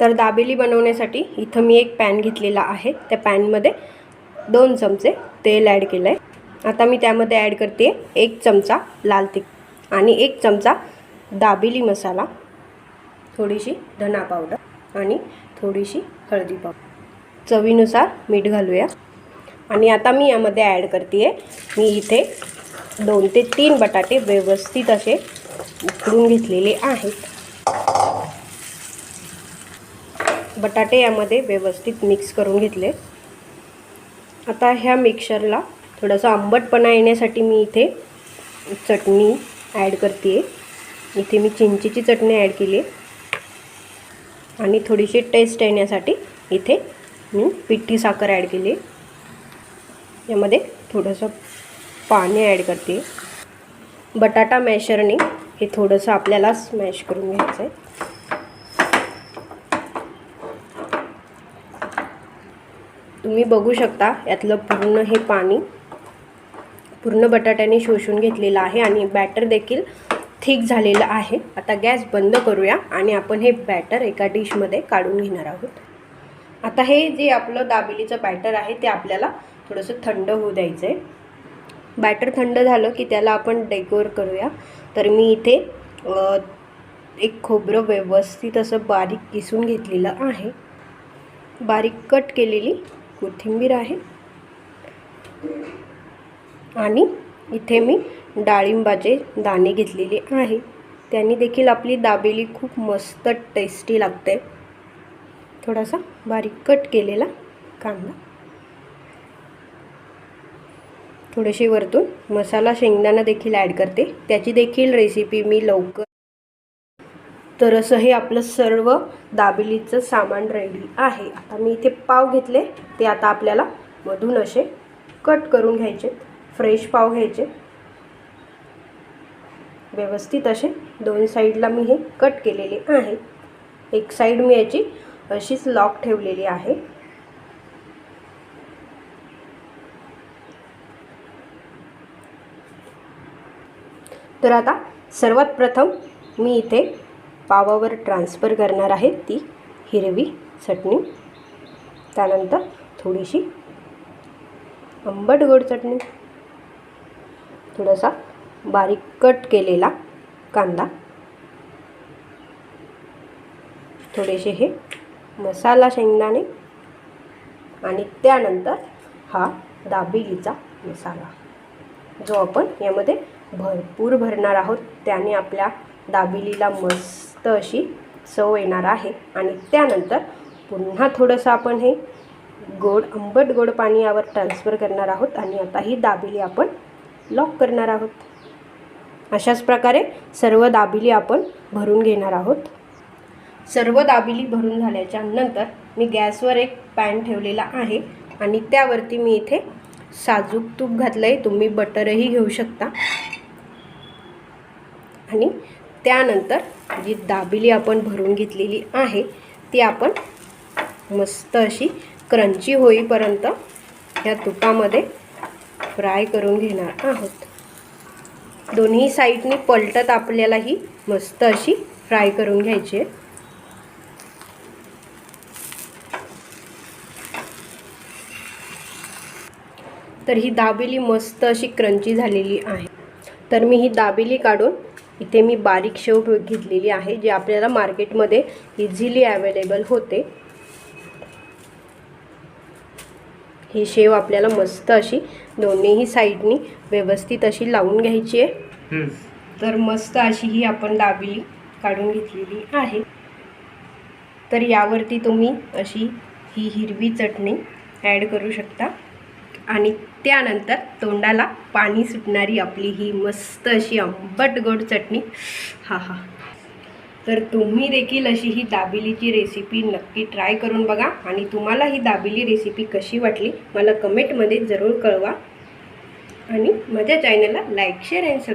तर दाबेली बनवण्यासाठी इथं मी एक पॅन घेतलेला आहे. त्या पॅनमध्ये दोन चमचे तेल ॲड केलं आहे आता मी त्यामध्ये ॲड करते एक चमचा लाल तिख आणि एक चमचा दाबेली मसाला थोडीशी धना पावडर आणि थोडीशी हळदी पावडर. चवीनुसार मीठ घालूया. आणि आता मी यामध्ये ॲड करते आहे मी इथे दोन ते तीन बटाटे व्यवस्थित असे उकडून घेतलेले आहेत. बटाटे यामध्ये व्यवस्थित मिक्स करून घेतले. आता ह्या मिक्सरला थोडासा आंबटपणा येण्यासाठी मी इथे चटणी ॲड करते आहे इथे मी चिंचेची चटणी ॲड केली आहे आणि थोडीशी टेस्ट येण्यासाठी इथे मी पिठी साखर ॲड केली आहे यामध्ये थोडंसं पाणी ॲड करते बटाटा मॅशरने हे थोडंसं आपल्याला स्मॅश करून घ्यायचं आहे तुम्ही बघू शकता यातलं पूर्ण हे पाणी पूर्ण बटाट्याने शोषून घेतलेलं आहे आणि बॅटर देखील थिक झालेलं आहे. आता गॅस बंद करूया आणि आपण हे बॅटर एका डिशमध्ये काढून घेणार आहोत. आता हे जे आपलं दाबेलीचं बॅटर आहे ते आपल्याला थोडंसं थंड होऊ द्यायचं आहे बॅटर थंड झालं की त्याला आपण डेकोर करूया. तर मी इथे एक खोबरं व्यवस्थित असं बारीक किसून घेतलेलं आहे. बारीक कट केलेली. कोथिंबीर आहे. आणि इथे मी डाळिंबाचे दाणे घेतलेले आहे. त्यांनी देखील आपली दाबेली खूप मस्त टेस्टी लागते. थोडासा बारीक कट केलेला कांदा. थोडेसे वरतून मसाला शेंगदाणा देखील ॲड करते. त्याची देखील रेसिपी मी लवकर तर असं हे आपलं सर्व दाबेलीचं सामान रेडी आहे. आता मी इथे पाव घेतले ते आता आपल्याला मधून असे कट करून घ्यायचे फ्रेश पाव घ्यायचे. व्यवस्थित असे दोन साईडला मी हे कट केलेले आहे. एक साईड मी याची अशीच लॉक ठेवलेली आहे. तर आता सर्वात प्रथम मी इथे पावावर ट्रान्सफर करणार आहे ती हिरवी चटणी. त्यानंतर थोडीशी आंबट गोड चटणी. थोडासा बारीक कट केलेला कांदा. थोडेसे हे मसाला शेंगदाणे आणि त्यानंतर हा दाबेलीचा मसाला जो आपण यामध्ये भरपूर भरणार आहोत. त्याने आपल्या दाबेलीला मस्त अशी चव येणार आहे. आणि त्यानंतर पुन्हा थोडंसं आपण हे गोड आंबट गोड पाणी यावर ट्रान्सफर करणार आहोत. आणि आता ही दाबिली आपण लॉक करणार आहोत. अशाच प्रकारे सर्व दाबिली आपण भरून घेणार आहोत. सर्व दाबिली भरून झाल्याच्यानंतर मी गॅसवर एक पॅन ठेवलेला आहे. आणि त्यावरती मी इथे साजूक तूप घातलं आहे तुम्ही बटरही घेऊ शकता. आणि त्यानंतर जी दाबेली आपण भरून घेतलेली आहे ती आपण मस्त अशी क्रंची होईपर्यंत या तुपामध्ये फ्राय करून घेणार आहोत. दोन्ही साईडनी पलटत आपल्याला ही मस्त अशी फ्राय करून घ्यायची आहे. तर ही दाबेली मस्त अशी क्रंची झालेली आहे. तर मी ही दाबेली काढून इथे मी बारीक शेव घेतलेली आहे जी आपल्याला मार्केटमध्ये इझिली अवेलेबल होते. ही शेव आपल्याला मस्त अशी दोन्हीही साईडनी व्यवस्थित अशी लावून घ्यायची आहे. तर मस्त अशी ही आपण दाबेली काढून घेतलेली आहे. तर यावरती तुम्ही अशी ही हिरवी चटणी ॲड करू शकता. आणि त्यानंतर तोंडाला पाणी सुटणारी आपली ही मस्त अशी आंबट गोड चटणी. हा हा. तर तुम्ही देखील अशी ही दाबिलीची रेसिपी नक्की ट्राय करून बघा आणि तुम्हाला ही दाबेली रेसिपी कशी वाटली मला कमेंटमध्ये जरूर कळवा. आणि माझ्या चॅनलला लाईक शेअर अँड सब